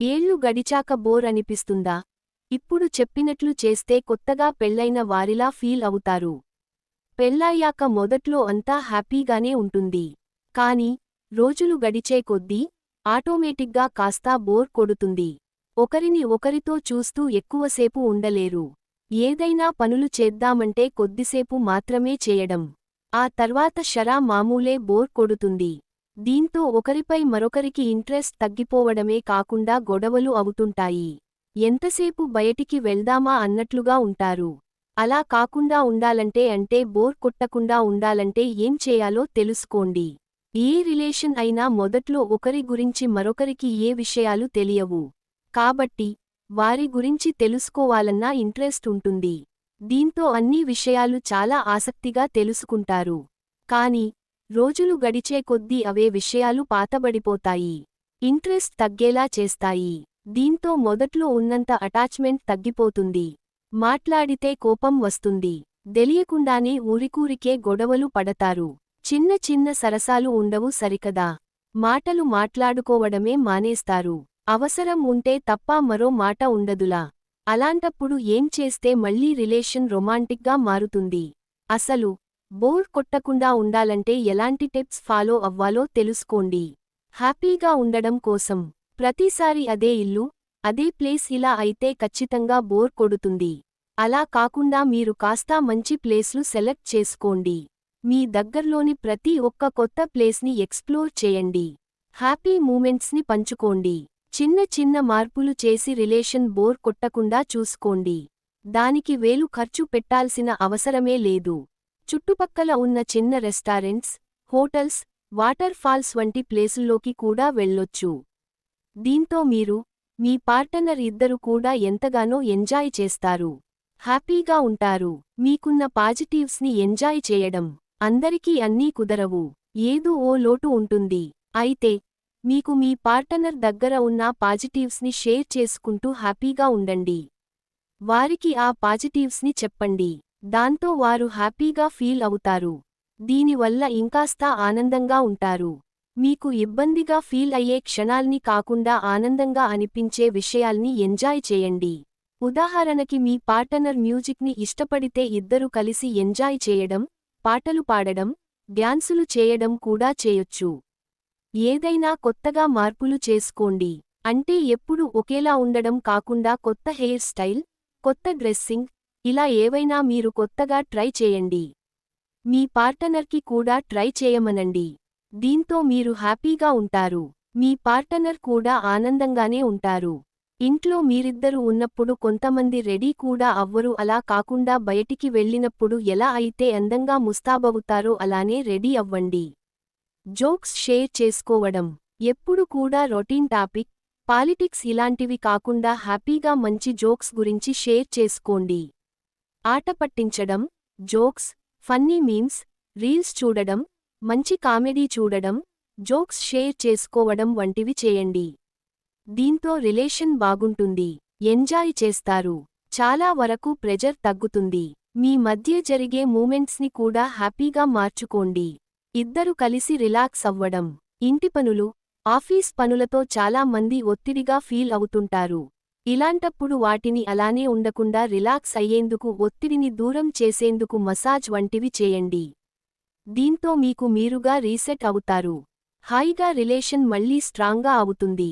ఏళ్ళు గడిచాక బోర్ అనిపిస్తుందా? ఇప్పుడు చెప్పినట్లు చేస్తే కొత్తగా పెళ్ళైన వారిలా ఫీల్ అవుతారు. పెళ్ళయ్యాక మొదట్లో అంతా హ్యాపీగానే ఉంటుంది. కాని రోజులు గడిచే కొద్దీ ఆటోమేటిక్గా కాస్తా బోర్ కొడుతుంది. ఒకరిని ఒకరితో చూస్తూ ఎక్కువసేపు ఉండలేరు. ఏదైనా పనులు చేద్దామంటే కొద్దిసేపు మాత్రమే చేయడం. ఆ తర్వాత షరా మామూలే బోర్ కొడుతుంది. దీంతో ఒకరిపై మరొకరికి ఇంట్రెస్ట్ తగ్గిపోవడమే కాకుండా గొడవలు అవుతుంటాయి. ఎంతసేపు బయటికి వెళ్దామా అన్నట్లుగా ఉంటారు. అలా కాకుండా ఉండాలంటే అంటే బోర్ కొట్టకుండా ఉండాలంటే ఏం చేయాలో తెలుసుకోండి. ఏ రిలేషన్ అయినా మొదట్లో ఒకరి గురించి మరొకరికి ఏ విషయాలు తెలియవు. కాబట్టి వారి గురించి తెలుసుకోవాలన్నా ఇంట్రెస్ట్ ఉంటుంది. దీంతో అన్ని విషయాలు చాలా ఆసక్తిగా తెలుసుకుంటారు. కాని రోజులు గడిచే కొద్దీ అవే విషయాలు పాతబడిపోతాయి. ఇంట్రెస్ట్ తగ్గేలా చేస్తాయి. దీంతో మొదట్లో ఉన్నంత అటాచ్మెంట్ తగ్గిపోతుంది. మాట్లాడితే కోపం వస్తుంది. తెలియకుండానే ఊరికూరికే గొడవలు పడతారు. చిన్న చిన్న సరసాలు ఉండవు సరికదా. మాటలు మాట్లాడుకోవడమే మానేస్తారు. అవసరం ఉంటే తప్ప మరో మాట ఉండదులా. అలాంటప్పుడు ఏం చేస్తే మళ్ళీ రిలేషన్ రొమాంటిక్గా మారుతుంది? అసలు బోర్ కొట్టకుండా ఉండాలంటే ఎలాంటి టిప్స్ ఫాలో అవ్వాలో తెలుసుకోండి. హ్యాపీగా ఉండడం కోసం ప్రతిసారి అదే ఇల్లు అదే ప్లేస్ ఇలా అయితే ఖచ్చితంగా బోర్ కొడుతుంది. అలా కాకుండా మీరు కాస్తా మంచి ప్లేస్లు సెలెక్ట్ చేసుకోండి. మీ దగ్గర్లోని ప్రతి ఒక్క కొత్త ప్లేస్ని ఎక్స్ప్లోర్ చేయండి. హ్యాపీ మూమెంట్స్ని పంచుకోండి. చిన్న చిన్న మార్పులు చేసి రిలేషన్ బోర్ కొట్టకుండా చూసుకోండి. దానికి వేలు ఖర్చు పెట్టాల్సిన అవసరమే లేదు. చుట్టుపక్కల ఉన్న చిన్న రెస్టారెంట్స్ హోటల్స్ వాటర్ ఫాల్స్ వంటి ప్లేసుల్లోకి కూడా వెళ్ళొచ్చు. దీంతో మీరు మీ పార్టనర్ ఇద్దరు కూడా ఎంతగానో ఎంజాయ్ చేస్తారు. హ్యాపీగా ఉంటారు. మీకున్న పాజిటివ్స్ని ఎంజాయ్ చేయడం అందరికీ అన్నీ కుదరవు. ఏదో ఓ లోటు ఉంటుంది. అయితే మీకు మీ పార్టనర్ దగ్గర ఉన్న పాజిటివ్స్ని షేర్ చేసుకుంటూ హ్యాపీగా ఉండండి. వారికి ఆ పాజిటివ్స్ని చెప్పండి. దాంతో వారు హ్యాపీగా ఫీల్ అవుతారు. దీనివల్ల ఇంకాస్తా ఆనందంగా ఉంటారు. మీకు ఇబ్బందిగా ఫీల్ అయ్యే క్షణాల్ని కాకుండా ఆనందంగా అనిపించే విషయాల్ని ఎంజాయ్ చేయండి. ఉదాహరణకి మీ పార్టనర్ మ్యూజిక్ని ఇష్టపడితే ఇద్దరు కలిసి ఎంజాయ్ చేయడం పాటలు పాడడం డ్యాన్సులు చేయడం కూడా చేయొచ్చు. ఏదైనా కొత్తగా మార్పులు చేసుకోండి. అంటే ఎప్పుడు ఒకేలా ఉండడం కాకుండా కొత్త హెయిర్ స్టైల్ కొత్త డ్రెస్సింగ్ ఇలా ఏవైనా మీరు కొత్తగా ట్రై చేయండి. మీ పార్టనర్కి కూడా ట్రై చేయమనండి. దీంతో మీరు హ్యాపీగా ఉంటారు. మీ పార్టనర్ కూడా ఆనందంగానే ఉంటారు. ఇంట్లో మీరిద్దరు ఉన్నప్పుడు కొంతమంది రెడీ కూడా అవ్వరు. అలా కాకుండా బయటికి వెళ్ళినప్పుడు ఎలా అయితే అందంగా ముస్తాబవుతారో అలానే రెడీ అవ్వండి. జోక్స్ షేర్ చేసుకోవడం. ఎప్పుడు కూడా రొటీన్ టాపిక్. పాలిటిక్స్ ఇలాంటివి కాకుండా హ్యాపీగా మంచి జోక్స్ గురించి షేర్ చేసుకోండి. ఆట పట్టించడం జోక్స్ ఫన్నీ మీమ్స్ రీల్స్ చూడడం మంచి కామెడీ చూడడం జోక్స్ షేర్ చేసుకోవడం వంటివి చేయండి. దీంతో రిలేషన్ బాగుంటుంది ఎంజాయ్ చేస్తారు. చాలా వరకు ప్రెజర్ తగ్గుతుంది. మీ మధ్య జరిగే మూమెంట్స్ని కూడా హ్యాపీగా మార్చుకోండి. ఇద్దరు కలిసి రిలాక్స్ అవ్వడం ఇంటి పనులు ఆఫీస్ పనులతో చాలా మంది ఒత్తిడిగా ఫీల్ అవుతుంటారు. ఇలాంటప్పుడు వాటిని అలానే ఉండకుండా రిలాక్స్ అయ్యేందుకు ఒత్తిడిని దూరం చేసేందుకు మసాజ్ వంటివి చేయండి. దీంతో మీకు మీరుగా రీసెట్ అవుతారు. హాయిగా రిలేషన్ మళ్ళీ స్ట్రాంగ్గా అవుతుంది.